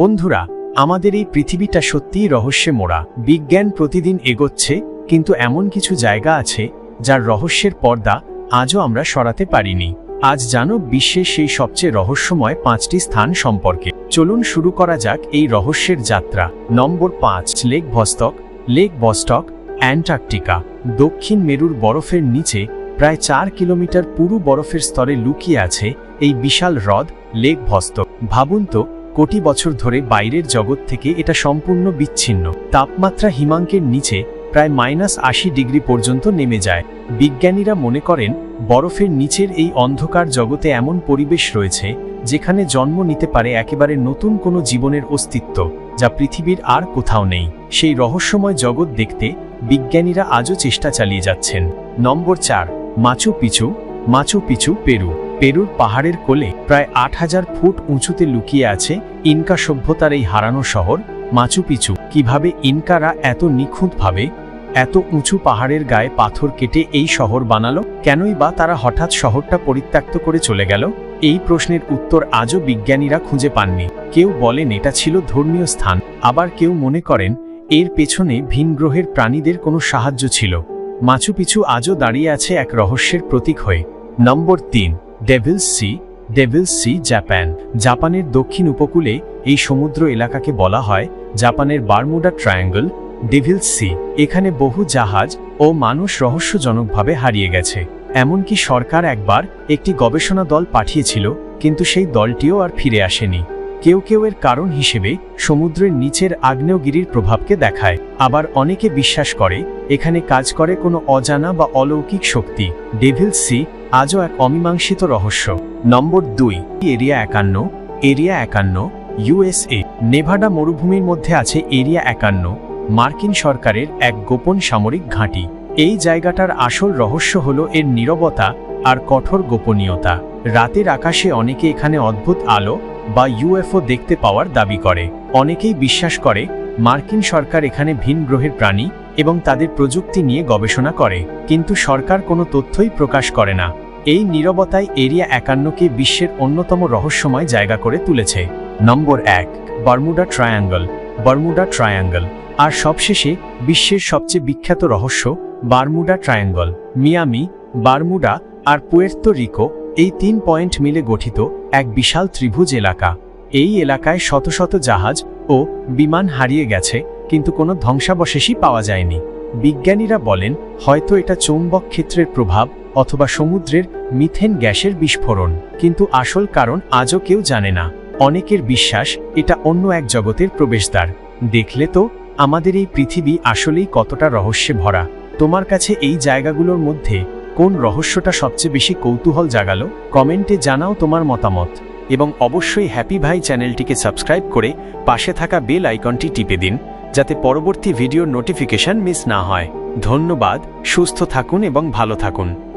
বন্ধুরা, আমাদের এই পৃথিবীটা সত্যিই রহস্যে মোড়া বিজ্ঞান প্রতিদিন এগোচ্ছে, কিন্তু এমন কিছু জায়গা আছে, যার রহস্যের পর্দা আজও আমরা সরাতে পারিনি। আজ জানো, বিশ্বের সেই সবচেয়ে রহস্যময় পাঁচটি স্থান সম্পর্কে। চলুন শুরু করা যাক এই রহস্যের যাত্রা। নম্বর পাঁচ, Lake Vostok Lake Vostok Antarctica. দক্ষিণ মেরুর বরফের নিচে প্রায় চার কিলোমিটার পুরু বরফের স্তরে লুকিয়ে আছে এই বিশাল হ্রদ, লেক ভস্তক ভাবুন তো কোটি বছর ধরে বাইরের জগৎ থেকে এটা সম্পূর্ণ বিচ্ছিন্ন। তাপমাত্রা হিমাঙ্কের নিচে প্রায় মাইনাস আশি ডিগ্রি পর্যন্ত নেমে যায়। বিজ্ঞানীরা মনে করেন, বরফের নিচের এই অন্ধকার জগতে এমন পরিবেশ রয়েছে, যেখানে জন্ম নিতে পারে একেবারে নতুন কোনো জীবনের অস্তিত্ব, যা পৃথিবীর আর কোথাও নেই। সেই রহস্যময় জগৎ দেখতে বিজ্ঞানীরা আজও চেষ্টা চালিয়ে যাচ্ছেন। নম্বর চার, মাচু পিছু মাচু পিছু পেরু। পেরুর পাহাড়ের কোলে প্রায় আট হাজার ফুট উঁচুতে লুকিয়ে আছে ইনকা সভ্যতার এই হারানো শহর, মাচু পিছু কীভাবে ইনকারা এত নিখুঁতভাবে এত উঁচু পাহাড়ের গায়ে পাথর কেটে এই শহর বানালো? কেনই বা তারা হঠাৎ শহরটা পরিত্যক্ত করে চলে গেল? এই প্রশ্নের উত্তর আজও বিজ্ঞানীরা খুঁজে পাননি। কেউ বলেন এটা ছিল ধর্মীয় স্থান, আবার কেউ মনে করেন এর পেছনে ভিন গ্রহের প্রাণীদের কোনো সাহায্য ছিল। মাচু পিছু আজও দাঁড়িয়ে আছে এক রহস্যের প্রতীক হয়ে। নম্বর তিন Devil's Sea Devil Sea Japan জাপানের দক্ষিণ উপকূলে এই সমুদ্র এলাকাকে বলা হয় জাপানের বারমুডা ট্রায়াঙ্গল ডেভিল সি এখানে বহু জাহাজ ও মানুষ রহস্যজনকভাবে হারিয়ে গেছে। এমনকি সরকার একবার একটি গবেষণা দল পাঠিয়েছিল, কিন্তু সেই দলটিও আর ফিরে আসেনি। কেউ কেউ এর কারণ হিসেবে সমুদ্রের নিচের আগ্নেয়গিরির প্রভাবকে দেখায়। আবার অনেকে বিশ্বাস করে, এখানে কাজ করে কোনো অজানা বা অলৌকিক শক্তি ডেভিল সি আজও এক অমীমাংসিত রহস্য। নম্বর দুই, এরিয়া একান্ন এরিয়া একান্ন, ইউএসএ। নেভাডা মরুভূমির মধ্যে আছে এরিয়া একান্ন, মার্কিন সরকারের এক গোপন সামরিক ঘাঁটি। এই জায়গাটার আসল রহস্য হল এর নীরবতা আর কঠোর গোপনীয়তা। রাতের আকাশে অনেকে এখানে অদ্ভুত আলো বা ইউএফও দেখতে পাওয়ার দাবি করে। অনেকেই বিশ্বাস করে মার্কিন সরকার এখানে ভিন গ্রহের প্রাণী এবং তাদের প্রযুক্তি নিয়ে গবেষণা করে। কিন্তু সরকার কোনো তথ্যই প্রকাশ করে না। এই নীরবতায় এরিয়া একান্নকে বিশ্বের অন্যতম রহস্যময় জায়গা করে তুলেছে। নম্বর এক, বারমুডা ট্রায়াঙ্গল বারমুডা ট্রায়াঙ্গল। আর সবশেষে বিশ্বের সবচেয়ে বিখ্যাত রহস্য, বারমুডা ট্রায়াঙ্গল, মিয়ামি, বারমুডা আর পুয়ের্তো রিকো এই তিন পয়েন্ট মিলে গঠিত এক বিশাল ত্রিভুজ এলাকা। এই এলাকায় শত শত জাহাজ ও বিমান হারিয়ে গেছে, কিন্তু কোনো ধ্বংসাবশেষই পাওয়া যায়নি। বিজ্ঞানীরা বলেন, হয়তো এটা চৌম্বক ক্ষেত্রের প্রভাব অথবা সমুদ্রের মিথেন গ্যাসের বিস্ফোরণ। কিন্তু আসল কারণ আজও কেউ জানে না। অনেকের বিশ্বাস এটা অন্য এক জগতের প্রবেশদ্বার। দেখলে তো, আমাদের এই পৃথিবী আসলেই কতটা রহস্যে ভরা। তোমার কাছে এই জায়গাগুলোর মধ্যে কোন রহস্যটা সবচেয়ে বেশি কৌতূহল জাগালো? কমেন্টে জানাও তোমার মতামত। এবং অবশ্যই হ্যাপি ভাই চ্যানেলটিকে সাবস্ক্রাইব করে পাশে থাকা বেল আইকনটি টিপে দিন, যাতে পরবর্তী ভিডিওর নোটিফিকেশন মিস না হয়। ধন্যবাদ, সুস্থ থাকুন এবং ভালো থাকুন।